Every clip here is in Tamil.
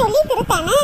சொல்லி திருத்தானே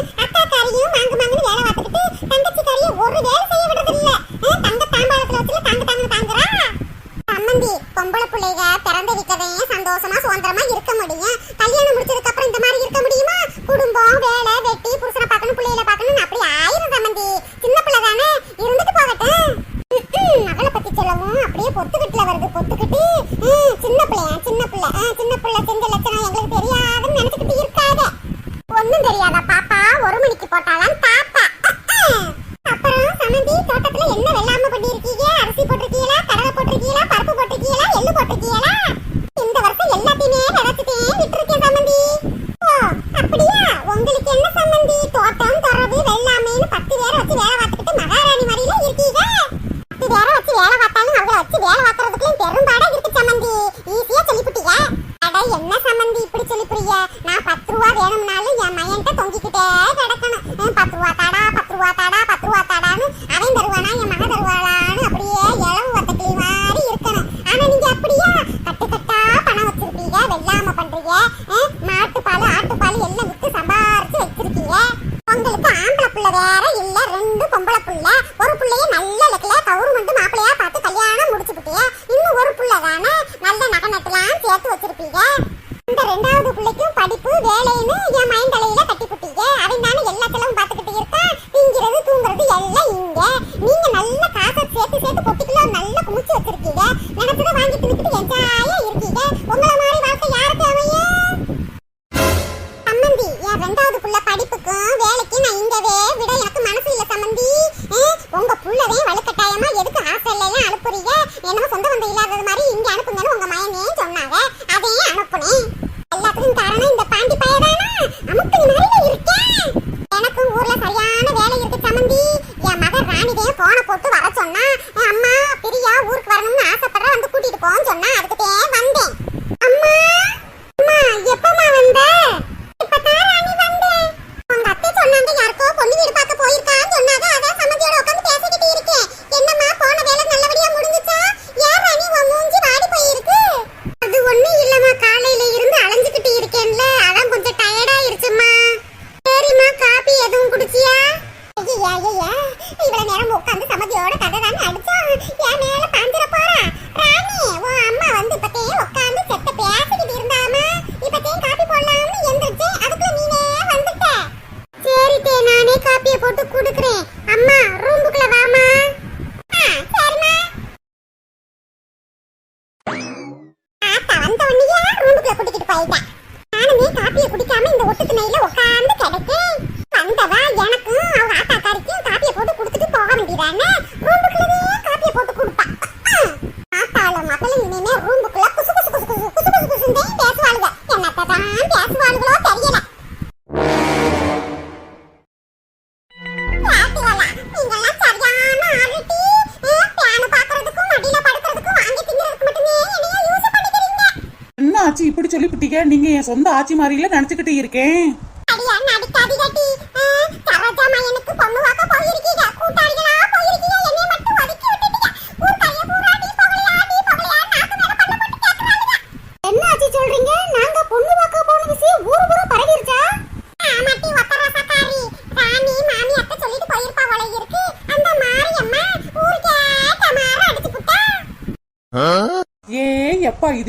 இப்படி சொல்லிவிட்டீங்க நீங்கள் என் சொந்த ஆட்சி மாதிரில நினச்சிக்கிட்டே இருக்கேன்.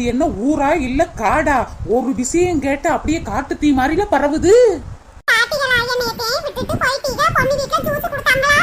இது என்ன ஊரா இல்ல காடா? ஒரு விஷயம் கேட்டு அப்படியே காட்டு தீ மாதிரில பரவுது. பாட்டிகளா என்னையத்தே விட்டுட்டு போயிட்டீங்க. பொண்ணு வீட்ல ஜூஸ் கொடுத்தாங்களா?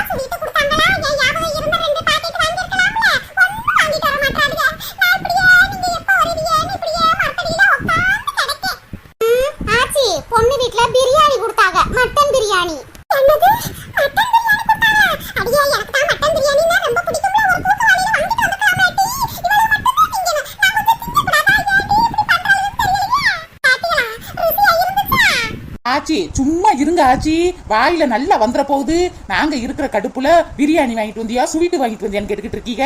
ஆச்சி. சும்மா இருங்க ஆச்சி. வாயில நல்லா வந்துற போகுது. நாங்க இருக்கிற கடுப்புல பிரியாணி வாங்கிட்டு வந்தியா? ஸ்வீட் வாங்கிட்டு வந்தியான்னு கேட்டுக்கிட்டு இருக்கீங்க?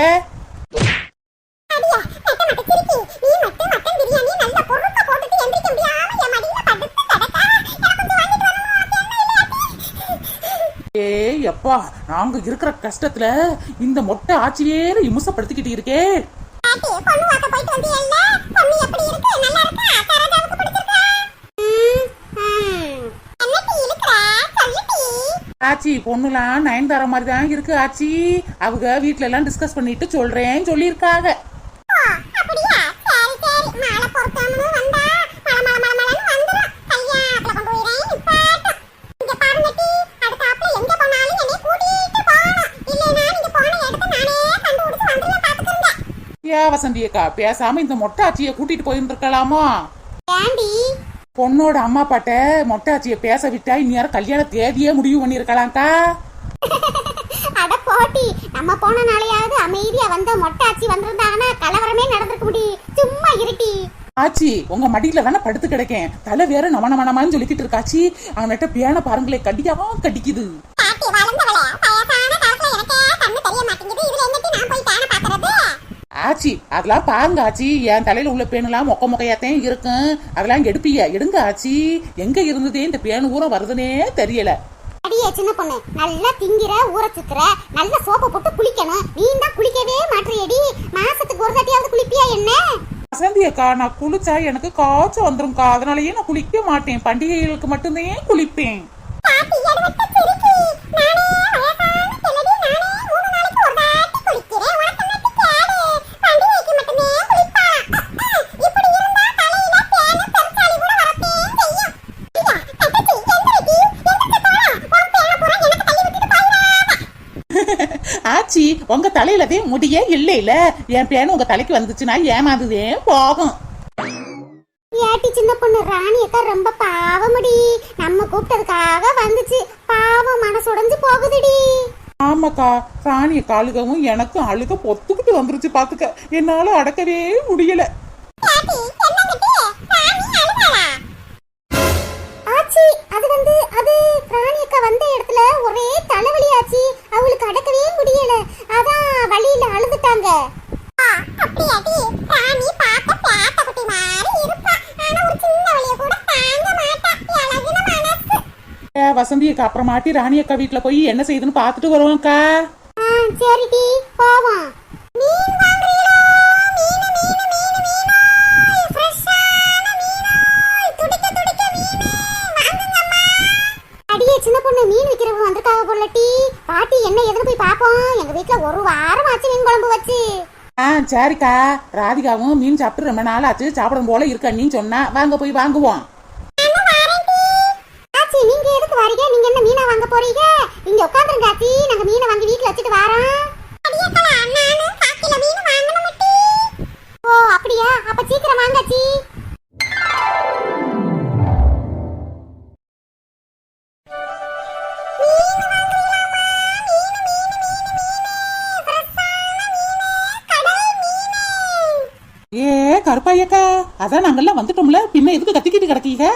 ஏ எப்பா நாங்க இருக்கிற கஷ்டத்துல இந்த மொட்டை ஆட்சியே இமுசப்படுத்திக்கிட்டு இருக்கே. ஆச்சி பொண்ணுலாம் நயன்தாரா மாதிரி தான் இருக்கு ஆச்சி. அவங்க வீட்ல எல்லாம் டிஸ்கஸ் பண்ணிட்டு சொல்றேன் சொல்லியிருக்காங்க. ஓ அப்படியா? சரி சரி. மாலை பொறுக்காமலும் வந்தா மல மல மல மலன்னு வந்துரும். கல்யாணத்துல கொண்டு போயிறேன் நிப்பாட்டும். இங்க பாருங்க டீ அடுத்தாப்புல எங்க போனாலும் என்னை கூட்டிட்டு போகணும். இல்லைனா நீங்க போன இடத்த நானே கண்டுபிடிச்சு வந்துருவேன் பாத்துக்கோங்க. ஏ வசந்தி அக்கா பேசாம இந்த மொட்டை ஆச்சியை கூட்டிட்டு போயிருந்திருக்கலாமா? ஏண்டி பொண்ணோட அம்மா அப்பாட்ட மொட்டை ஆச்சியை பேச விட்டா இந்நேரம் கல்யாண தேதியே முடிவு பண்ணிருக்கலாம்க்கா அட போட்டி நம்ம போன நாளையாவது அமைதியா வந்த மொட்டாச்சி வந்திருந்தாங்கன்னா கலவரமே நடந்திருக்க முடியும் சும்மா இருட்டி. ஆச்சி உங்க மடியில தானே படுத்து கிடக்கேன். தலை வேற நம நமனமான்னு சொல்லிக்கிட்டு இருக்காச்சி. அவன்கிட்ட பியான பாருங்களே கடிக்காம கடிக்குது. ஆச்சி அதெல்லாம் பாருங்க ஆச்சி. என் தலையில உள்ள பேனெல்லாம் மொக்க மொக்கையாத்தான் இருக்கும். அதெல்லாம் எடுப்பீங்க எடுங்க ஆச்சி. எங்க இருந்ததே இந்த பேனு ஊரம் வருதுன்னே தெரியல. அடியே சின்ன பொண்ணு. நல்லா திங்கிற ஊற சுத்துற நல்ல சோப்பை போட்டு குளிக்கணும். நீ தான் குளிக்கவே மாட்டியடி மாசத்துக்கு ஒரு தாட்டியாவது குளிப்பியா என்ன? வசந்தி அக்கா நான் குளிச்சா எனக்கு காய்ச்சல் வந்துரும்க்கா. அதனாலயே நான் குளிக்க மாட்டேன். பண்டிகைகளுக்கு மட்டும்தான் குளிப்பேன். ஆச்சி உங்க தலையிலதே முடியே இல்ல இல்ல என் பேனு உங்க தலைக்கு வந்துச்சுன்னா ஏமாந்துதே போகும். ஏட்டி சின்ன பொண்ணு ராணி அக்கா ரொம்ப பாவமடி. நம்ம கூப்பிட்டதுக்காக வந்துச்சு. பாவம் மனசுடைஞ்சு போகுதுடி. ஆமாக்கா ராணிய காலுகவும் எனக்கும் அழுக பொத்துக்கிட்டு வந்துருச்சு பாத்துக்க. என்னால அடக்கவே முடியல. ஆச்சி அது வந்து அது ராணி அக்கா வந்த இடத்துல ஒரே தலைவலி ஆச்சி அவளுக்கு அடக்கவே முடியல. அதான் வழியில அழுதுட்டாங்க. அப்படியாடி. ராணி பார்க்க பேத்த குட்டி மாதிரி இருப்பா. ஆனா ஒரு சின்ன வலிய கூட தாங்க மாட்டா. அழகுன மனசு. ஏ, வசந்தி அக்கா அப்புறமாட்டி ராணி அக்கா வீட்டுல போய் என்ன செய்யுதுன்னு பாத்துட்டு வருவோம்க்கா ஆ சரிடி போவோம். மீன் வாங்குறீங்களோ மீன் மீன் மீன் மீனோய் ஃப்ரெஷ்ஷான மீனோய் துடிக்க துடிக்க மீன் வாங்குங்கம்மா அடியே சின்ன பொண்ணு மீன் போல டீ பாட்டி என்ன எதுன்னு போய் பாப்போம். எங்க வீட்ல ஒரு வாரம் ஆச்சு மீன் குழம்பு வச்சு. ஆ சரிக்கா. ராதிகாவும் மீன் சாப்பிட்டு ரொம்ப நாள் ஆச்சு சாப்பிடும் போல இருக்க நீ சொன்னா. வாங்க போய் வாங்குவோம். ஆச்சி நீங்க எதுக்கு வரீங்க? நீங்க என்ன மீனை வாங்க போறீங்க? இங்க உட்காந்துருங்க ஆச்சி. நாங்க மீனை வாங்கி வீட்ல வச்சுட்டு வரோம். ஓ அப்படியா? அப்ப சீக்கிரம் வாங்க ஆச்சி. அதான் நாங்கெல்லாம் வந்துட்டோம்ல பின்ன எதுக்கு கத்திக்கிட்டு கிடக்கீங்க?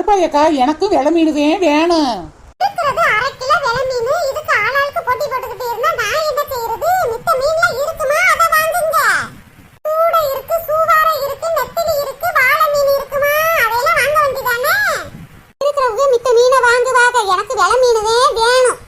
கருப்பாய் எனக்கு எனக்கும் வெள வேணும். இருக்கிறது அரை கிலோ மீன் இதுக்கு ஆளாளுக்கு போட்டி போட்டுக்கிட்டு இருந்தா நான் என்ன செய்யறது? மித்த மீன்ல இருக்குமா? அத வாங்குங்க. சூட இருக்கு சூவார இருக்கு நெத்திலி இருக்கு வாழை மீன் இருக்குமா? அதையெல்லாம் வாங்க வேண்டியதானே? இருக்கிறவங்க மித்த மீனை வாங்குவாங்க. எனக்கு வெள மீனவே வேணும்.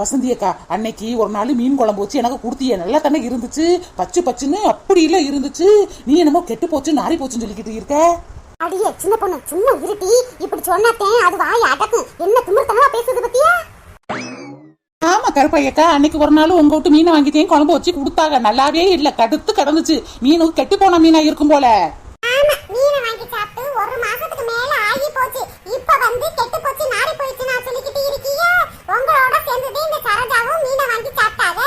வசந்தி அக்கா அன்னைக்கு ஒரு நாள் மீன் குழம்பு வச்சு எனக்கு கொடுத்திய. நல்லா தானே இருந்துச்சு. பச்சு பச்சுன்னு அப்படி இல்லை இருந்துச்சு. நீ என்னமோ கெட்டு போச்சு நாரி போச்சுன்னு சொல்லிக்கிட்டு இருக்க? அடியே சின்ன பொண்ணு சும்மா இருட்டி. இப்படி சொன்னாத்தேன் அது வாய் அடக்கும். என்ன திமிர்த்தனமா பேசுறது பத்தியா? ஆமா கருப்பையக்கா அன்னைக்கு ஒரு நாள் உங்க விட்டு மீனை வாங்கிட்டேன் குழம்பு வச்சு கொடுத்தாங்க. நல்லாவே இல்ல கடுத்து கடந்துச்சு. மீனு கெட்டு போன மீனா இருக்கும் போல. ஆமா மீனை வாங்கி சாப்பிட்டு ஒரு மாசத்துக்கு மேல ஆகி போச்சு. இப்ப வந்து கெட்டு இருந்தது இந்த சரோஜாவும் மீனை வாங்கி சாப்பிட்டாங்க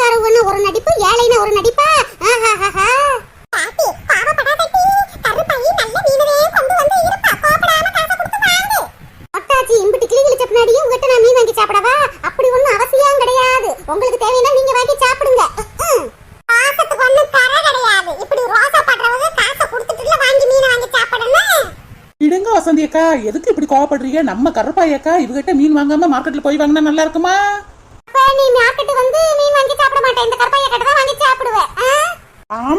பணக்காரவன்னு ஒரு நடிப்பு ஏழைன்னு ஒரு நடிப்பா? ஆஹா வசந்தி அக்கா. எதுக்கு இப்படி கோவப்படுறீங்க? நம்ம கருப்பாயக்கா இவகிட்ட மீன் வாங்காம மார்க்கெட்ல போய் வாங்கினா நல்லா இருக்குமா?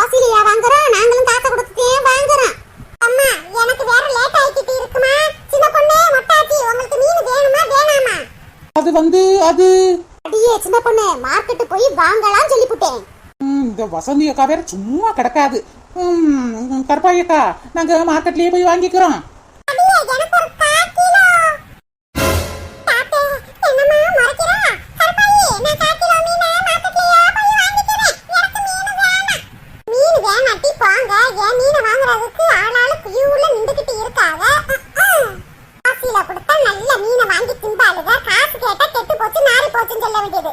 ராசிலியா வாங்குறோம் நாங்களும் காசு கொடுத்து வாங்குறோம். அம்மா எனக்கு வேற லேட் ஆயிக்கிட்டு இருக்குமா? சின்ன பொண்ணு மொட்டாச்சி உங்களுக்கு மீன் வேணுமா வேணாமா? அது வந்து அது. அடியே சின்ன பொண்ணு மார்க்கெட் போய் வாங்கலாம் சொல்லிவிட்டேன் இந்த வசந்தி அக்கா வேற சும்மா கிடக்காது. கருப்பாயக்கா நாங்க மார்க்கெட்லயே போய் வாங்கிக்கிறோம். போச்சுன்னு சொல்ல வேண்டியது.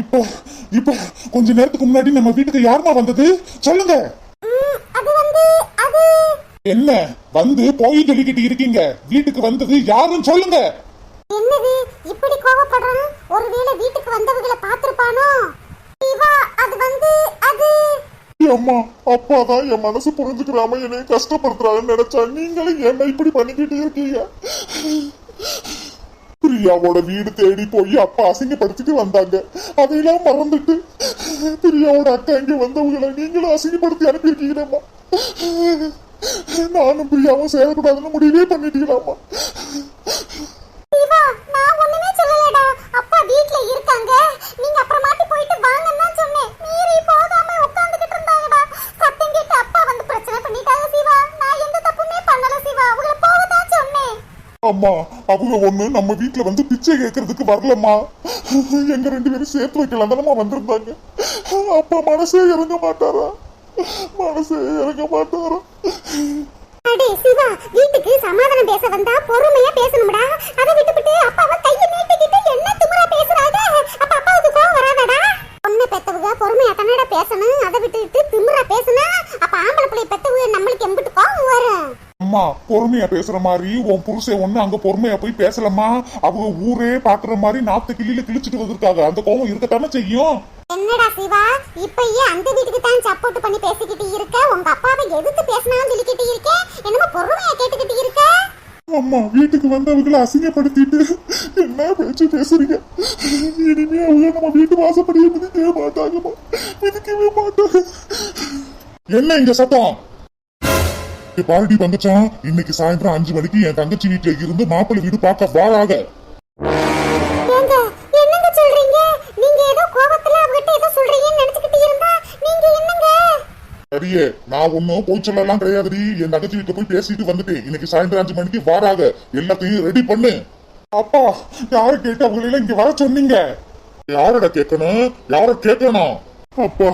இப்போ இப்போ கொஞ்ச நேரத்துக்கு முன்னாடி நம்ம வீட்டுக்கு யாருமா வந்தது? சொல்லுங்க. என்ன வந்து போய் சொல்லிக்கிட்டு இருக்கீங்க. வீட்டுக்கு வந்தது யாருன்னு சொல்லுங்க. என்னது இப்படி கோவப்படுறான் ஒருவேளை வீட்டுக்கு வந்தவங்கள பாத்திருப்பானோ அது வந்து அது. அம்மா அப்பா தான் என் மனசு புரிஞ்சுக்கிறாம என்னை கஷ்டப்படுத்துறாருன்னு நினைச்சா நீங்களும் என்ன இப்படி பண்ணிக்கிட்டு இருக்கீங்க? பிரியாவோட வீடு தேடி போய் அப்பா அசிங்கப்படுத்திட்டு வந்தாங்க. அதையெல்லாம் மறந்துட்டு பிரியாவோட அக்கா இங்க வந்தவங்களை நீங்களும் அசிங்கப்படுத்தி அனுப்பியிருக்கீங்களேம்மா நானும் பிரியாவும் சேரக்கூடாதுன்னு முடிவே பண்ணிட்டீங்களாம்மா. அம்மா அவங்க ஒண்ணு நம்ம வீட்ல வந்து பிச்சை கேட்கறதுக்கு வரலம்மா. எங்க ரெண்டு பேரும் சேர்த்து வைக்கலாம் தானம்மா வந்திருந்தாங்க. அப்பா மனசே இறங்க மாட்டாரா? மனசே இறங்க மாட்டாரா? அடே சிவா வீட்டுக்கு சமாதானம் பேச வந்தா பொறுமையா பேசணும்டா. அதை விட்டுவிட்டு அப்பாவை கையை நீட்டிக்கிட்டு என்ன திமிரா பேசுறாங்க? அப்ப அப்பாவுக்கு பொண்ணை பெத்தவங்க பொறுமையா தானடா பேசணும் அதை விட்டுட்டு திமிரா பேசுனா அப்ப ஆம்பளை பிள்ளை பெத்தவங்க நம்மளுக்கு எம்பிட்டு கோவம் வரும். அம்மா பொறுமையா பேசுற மாதிரி உன் புருஷன் ஒண்ணு அங்க பொறுமையா போய் பேசலம்மா. அவங்க ஊரே பாக்குற மாதிரி நாத்து கிளியில கிழிச்சிட்டு வந்திருக்காங்க. அந்த கோவம் இருக்கத்தானே செய்யும்? என்னடா சிவா இப்பயே அந்த வீட்டுக்கு தான் சப்போர்ட் பண்ணி பேசிக்கிட்டு இருக்க? உங்க அப்பாவை எதிர்த்து பேசினாலும் சொல்லிக்கிட்டு இருக்க? என்னமோ பொறுமையா கேட்டுக்கிட்டு இருக்க? அம்மா வீட்டுக்கு வந்தவங்களை அசிங்கப்படுத்திட்டு என்ன பேச்சு பேசுறீங்க? இனிமே அவங்க நம்ம வீட்டு வாசப்படியே மிதிக்கவே மாட்டாங்கம்மா. மிதிக்கவே மாட்டாங்க. என்ன இங்க சத்தம்? பாரடி பாருடி தங்கச்சான் இன்னைக்கு சாயந்தரம் அஞ்சு மணிக்கு என் தங்கச்சி வீட்டுல இருந்து மாப்பிள்ளை வீடு பார்க்க வாராக என்னங்க சொல்றீங்க? நீங்க ஏதோ கோபத்துல அவகிட்ட ஏதோ சொல்றீங்கன்னு சரியே நான் ஒன்னும் போய் சொல்லலாம் கிடையாதுடி. என் தங்கச்சி வீட்டுல போய் பேசிட்டு வந்துட்டு இன்னைக்கு சாயந்தரம் அஞ்சு மணிக்கு வாராக எல்லாத்தையும் ரெடி பண்ணு. அப்பா யார கேட்டு அவங்கள இங்க வர சொன்னீங்க? யாரோட கேட்கணும்? யார கேட்கணும்? அப்பா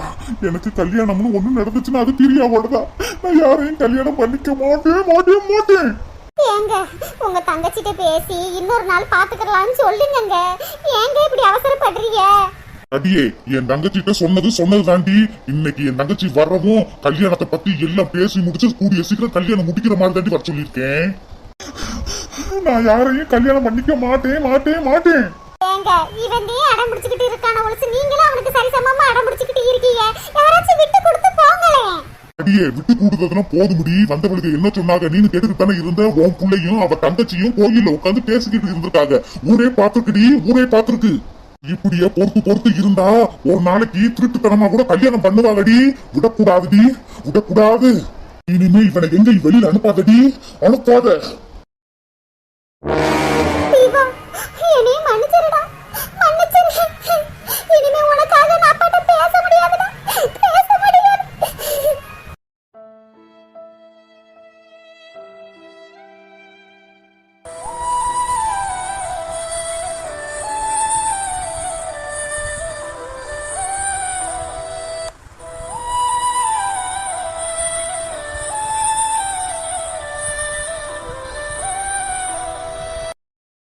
எனக்கு கல்யாணம்னு ஒண்ணு நடந்துச்சுன்னா அது பிரியாவோடதான் நான் யாரையும் கல்யாணம் பண்ணிக்க மாட்டேன் மாட்டேன் மாட்டேன். ஏங்க உங்க தங்கச்சிட்ட பேசி இன்னொரு நாள் பாத்துக்கலாம்னு சொல்லுங்க ஏங்க இப்படி அவசரப்படுறீங்க? அடியே என் தங்கச்சிட்ட சொன்னது சொன்னது தாண்டி இன்னைக்கு என் தங்கச்சி வரவும் கல்யாணத்தை பத்தி எல்லாம் பேசி முடிச்சு கூடிய சீக்கிரம் கல்யாணம் முடிக்கிற மாதிரி தாண்டி வர சொல்லியிருக்கேன். நான் யாரையும் கல்யாணம் பண்ணிக்க மாட்டேன் மாட்டேன் மாட்டேன். ஏங்க இவன் நீ அடம் பிடிச்சுக்கிட்டு இருக்கான ஒழிச்சு நீங்களும் அவனுக்கு சரிசமமா அடம் பிடிச்சுக்கிட்டு இருக்கீங்க. யாராச்சும் விட்டு கொடுத்து போங்களேன் அடியே விட்டு கூடுறதுனா போதுமுடி. வந்தவளுக்கு என்ன சொன்னாங்க நீனு கேட்டுட்டு தானே இருந்த? உன் பிள்ளையும் அவ தங்கச்சியும் கோயில்ல உட்காந்து பேசிக்கிட்டு இருந்திருக்காங்க. ஊரே பாத்துருக்குடி ஊரே பாத்துருக்கு இப்படியே பொறுத்து பொறுத்து இருந்தா ஒரு நாளைக்கு திருட்டுத்தனமா கூட கல்யாணம் பண்ணுவாங்கடி. விடக்கூடாதுடி. விடக்கூடாது. இனிமே இவனை எங்க வெளியில அனுப்பாதடி. அனுப்பாத.